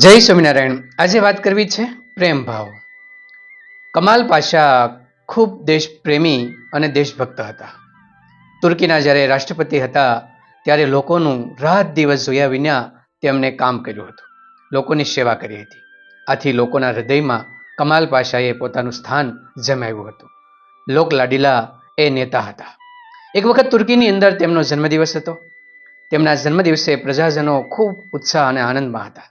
જય સ્વામિનારાયણ. આજે વાત કરવી છે પ્રેમ ભાવ. કમાલ પાશા ખૂબ દેશપ્રેમી અને દેશભક્ત હતા. તુર્કીના જ્યારે રાષ્ટ્રપતિ હતા, ત્યારે લોકોનું રાત દિવસ જોયા વિના તેમણે કામ કર્યું હતું. લોકોની સેવા કરી હતી. આથી લોકોના હૃદયમાં કમાલ પાશાએ પોતાનું સ્થાન જમાવ્યું હતું. લોકલાડીલા એ નેતા હતા. એક વખત તુર્કીની અંદર તેમનો જન્મદિવસ હતો. તેમના જન્મદિવસે પ્રજાજનો ખૂબ ઉત્સાહ અને આનંદમાં હતા.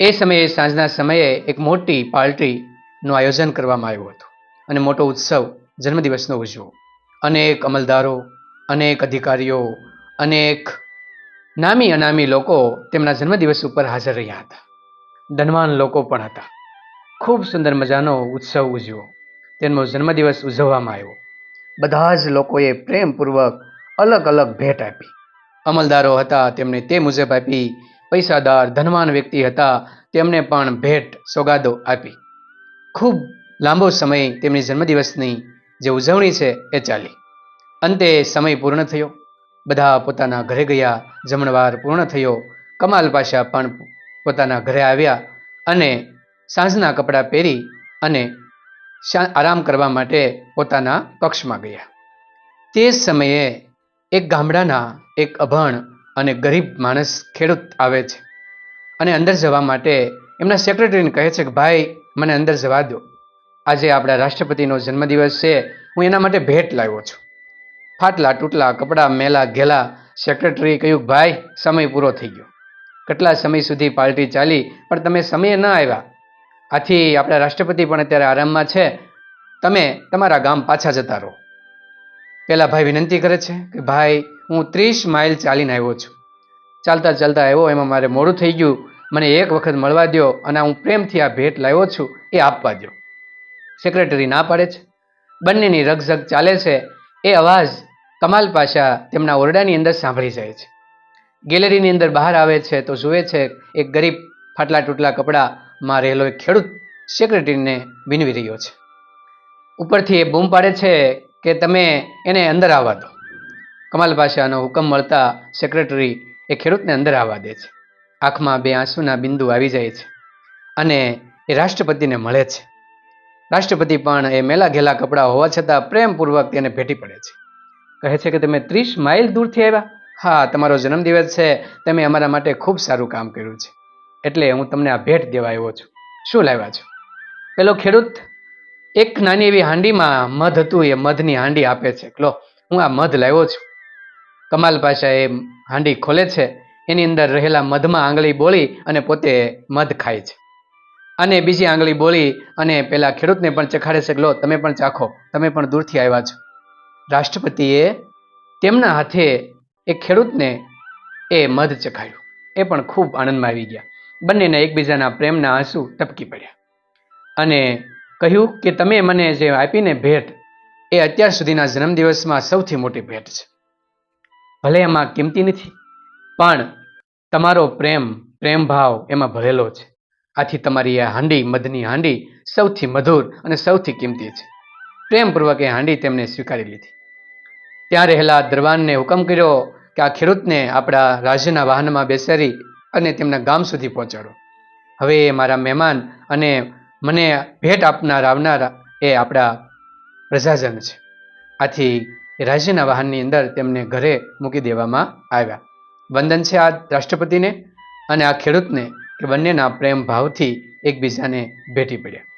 એ સમયે, સાંજના સમયે એક મોટી પાર્ટીનું આયોજન કરવામાં આવ્યું હતું અને મોટો ઉત્સવ જન્મદિવસનો ઉજવો. અનેક અમલદારો, અનેક અધિકારીઓ, અનેક નામી અનામી લોકો તેમના જન્મદિવસ ઉપર હાજર રહ્યા હતા. ધનવાન લોકો પણ હતા. ખૂબ સુંદર મજાનો ઉત્સવ ઉજવ્યો. તેમનો જન્મદિવસ ઉજવવામાં આવ્યો. બધા જ લોકોએ પ્રેમપૂર્વક અલગ અલગ ભેટ આપી. અમલદારો હતા, તેમણે તે મુજબ આપી પૈસાદાર, ધનવાન વ્યક્તિ હતા. તેમને પણ ભેટ સોગાદો આપી. ખૂબ લાંબો સમય તેમની જન્મદિવસની જે ઉજવણી છે એ ચાલી. અંતે સમય પૂર્ણ થયો. બધા પોતાના ઘરે ગયા. જમણવાર પૂર્ણ થયો. કમાલ પાશા પણ પોતાના ઘરે આવ્યા અને સાંજના કપડાં પહેરી અને આરામ કરવા માટે પોતાના કક્ષમાં ગયા. તે જ સમયે એક ગામડાના એક અભણ અને ગરીબ માણસ ખેડૂત આવે છે. અને અંદર જવા માટે એમના સેક્રેટરીને કહે છે કે, ભાઈ, મને અંદર જવા દો. આજે આપણા રાષ્ટ્રપતિનો જન્મદિવસ છે. હું એના માટે ભેટ લાવ્યો છું. ફાટલા, તૂટલા, કપડાં, મેલા, ઘેલા સેક્રેટરીએ કહ્યું, ભાઈ, સમય પૂરો થઈ ગયો. કેટલા સમય સુધી પાર્ટી ચાલી, પણ તમે સમયે ન આવ્યા. આથી આપણા રાષ્ટ્રપતિ પણ અત્યારે આરામમાં છે. તમે તમારા ગામ પાછા જતા રહો. પહેલાં ભાઈ વિનંતી કરે છે કે, ભાઈ હું ત્રીસ માઇલ ચાલીને આવ્યો છું. ચાલતા ચાલતા આવ્યો, એમાં મારે મોડું થઈ ગયું. મને એક વખત મળવા દ્યો અને હું પ્રેમથી આ ભેટ લાવ્યો છું, એ આપવા દો સેક્રેટરી ના પાડે છે. બંનેની રગઝગ ચાલે છે. એ અવાજ કમાલ પાશા તેમના ઓરડાની અંદર સાંભળી જાય છે. ગેલેરીની અંદર બહાર આવે છે તો જુએ છે, એક ગરીબ ફાટલા તૂટલા કપડામાં રહેલો એક ખેડૂત સેક્રેટરીને વિનવી રહ્યો છે. ઉપરથી એ બૂમ પાડે છે કે તમે એને અંદર આવવા દો. કમાલ પાશાનો હુકમ મળતા સેક્રેટરી એ ખેડૂતને અંદર આવવા દે છે. આંખમાં બે આંસુના બિંદુ આવી જાય છે અને એ રાષ્ટ્રપતિને મળે છે. રાષ્ટ્રપતિ પણ એ મેલા ઘેલા કપડાં હોવા છતાં પ્રેમપૂર્વક તેને ભેટી પડે છે. કહે છે કે, તમે ત્રીસ માઇલ દૂરથી આવ્યા? હા, તમારો જન્મદિવસ છે. તમે અમારા માટે ખૂબ સારું કામ કર્યું છે. એટલે હું તમને આ ભેટ દેવા આવ્યો છું. શું લાવ્યા છો? પેલો ખેડૂત, એક નાની એવી હાંડીમાં મધ હતું, એ મધની હાંડી આપે છે. લો, હું આ મધ લાવ્યો છું. કમાલ પાશા એ હાંડી ખોલે છે. એની અંદર રહેલા મધમાં આંગળી બોળી અને પોતે મધ ખાય છે. અને બીજી આંગળી બોળી અને પેલા ખેડૂતને પણ ચખાડે છે લો, તમે પણ ચાખો, તમે પણ દૂરથી આવ્યા છો. રાષ્ટ્રપતિએ તેમના હાથે એ ખેડૂતને એ મધ ચખાયું એ પણ ખૂબ આનંદમાં આવી ગયા. બંનેને એકબીજાના પ્રેમના આંસુ ટપકી પડ્યા. અને કહ્યું કે તમે મને જે આપીને ભેટ, એ અત્યાર સુધીના જન્મદિવસમાં સૌથી મોટી ભેટ છે. ભલે એમાં કિંમતી નથી, પણ તમારો પ્રેમ પ્રેમ ભાવ એમાં ભરેલો છે. આથી તમારી આ હાંડી, મધની હાંડી સૌથી મધુર અને સૌથી કિંમતી છે. પ્રેમપૂર્વક એ હાંડી તેમને સ્વીકારી લીધી. ત્યાં રહેલા દરવાનને હુકમ કર્યો કે આ ખેડૂતને આપણા રાજ્યના વાહનમાં બેસાડી અને તેમના ગામ સુધી પહોંચાડો. હવે એ મારા મહેમાન અને મને ભેટ આપનાર આવનાર એ આપણા પ્રજાજન છે. આથી રાજ્યના વાહનની અંદર તેમને ઘરે મૂકી દેવામાં આવ્યા. વંદન છે આ રાષ્ટ્રપતિને અને આ ખેડૂતને કે બંનેના પ્રેમ ભાવથી એકબીજાને ભેટી પડ્યા.